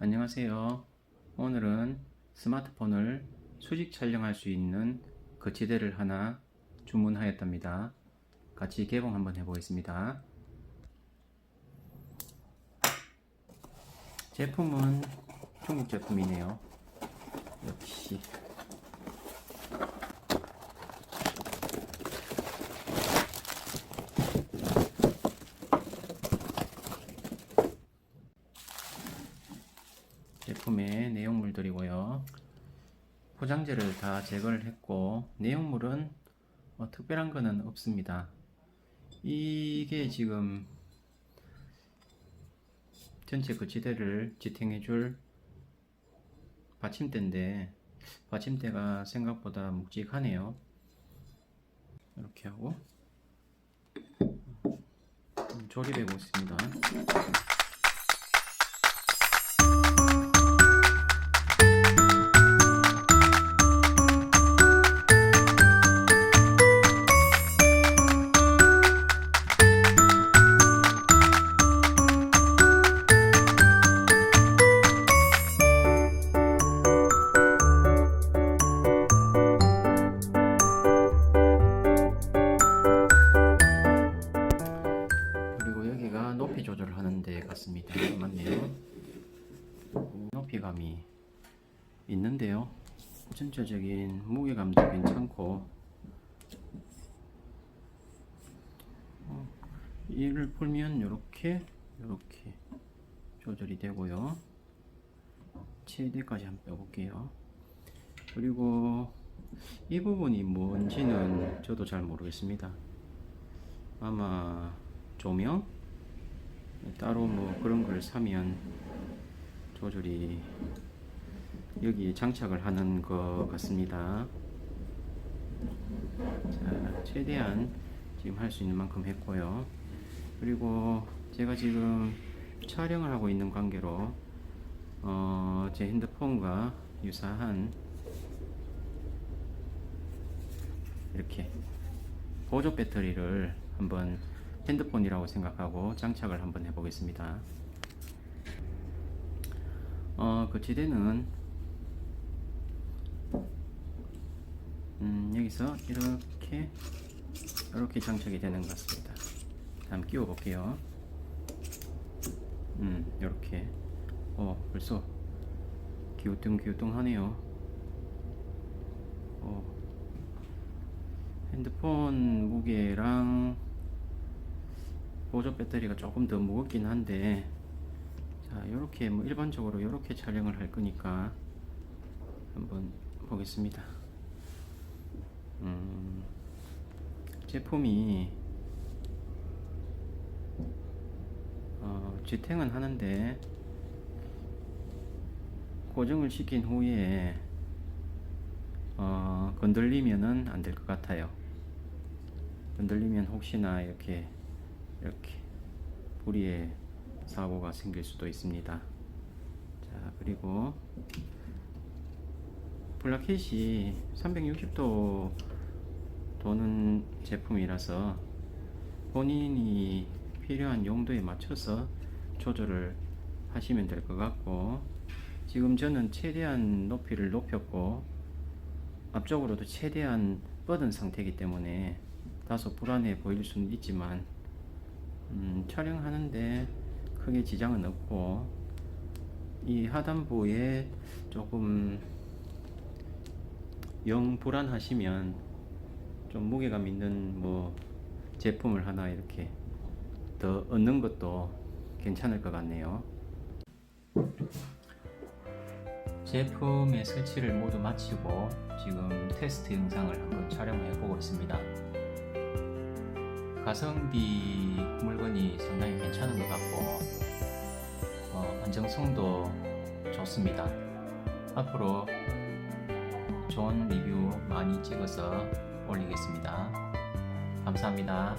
안녕하세요. 오늘은 스마트폰을 수직 촬영할 수 있는 거치대를 하나 주문하였답니다. 같이 개봉 한번 해보겠습니다. 제품은 중국 제품이네요. 역시 제품의 내용물들이고요. 포장재를 다 제거를 했고 내용물은 뭐 특별한 거는 없습니다. 이게 지금 전체 거치대를 지탱해 줄 받침대인데 받침대가 생각보다 묵직하네요. 이렇게 하고 음, 조립해 보겠습니다. 높이감이 있는데요. 전체적인 무게감도 괜찮고 어, 이를 풀면 이렇게 이렇게 조절이 되고요. 최대까지 한번 빼볼게요. 그리고 이 부분이 뭔지는 저도 잘 모르겠습니다. 아마 조명 따로 뭐 그런 걸 사면 조절이 여기 장착을 하는 것 같습니다. 자, 최대한 지금 할 수 있는 만큼 했고요. 그리고 제가 지금 촬영을 하고 있는 관계로 어, 제 핸드폰과 유사한 이렇게 보조 배터리를 한번 핸드폰이라고 생각하고 장착을 한번 해보겠습니다. 어, 그 지대는 음, 여기서 이렇게 이렇게 장착이 되는 것 같습니다. 다음 끼워 볼게요. 음, 이렇게. 어, 벌써 기우뚱기우뚱 하네요. 어, 핸드폰 무게랑 보조 배터리가 조금 더 무겁긴 한데 자 이렇게 뭐 일반적으로 이렇게 촬영을 할 거니까 한번 보겠습니다 음, 제품이 어, 지탱은 하는데 고정을 시킨 후에 어, 건들리면은 안 될 것 같아요. 건들리면 혹시나 이렇게 이렇게 불의의 사고가 생길 수도 있습니다. 자 그리고 블라켓이 360도 도는 제품이라서 본인이 필요한 용도에 맞춰서 조절을 하시면 될 것 같고 지금 저는 최대한 높이를 높였고 앞쪽으로도 최대한 뻗은 상태이기 때문에 다소 불안해 보일 수는 있지만 음, 촬영하는데 크게 지장은 없고 이 하단부에 조금 영 불안하시면 좀 무게감 있는 뭐 제품을 하나 이렇게 더 얻는 것도 괜찮을 것 같네요. 제품의 설치를 모두 마치고 지금 테스트 영상을 한번 촬영해 보고 있습니다. 가성비 물건이 상당히 괜찮은 것 같고 어, 안정성도 좋습니다. 앞으로 좋은 리뷰 많이 찍어서 올리겠습니다. 감사합니다.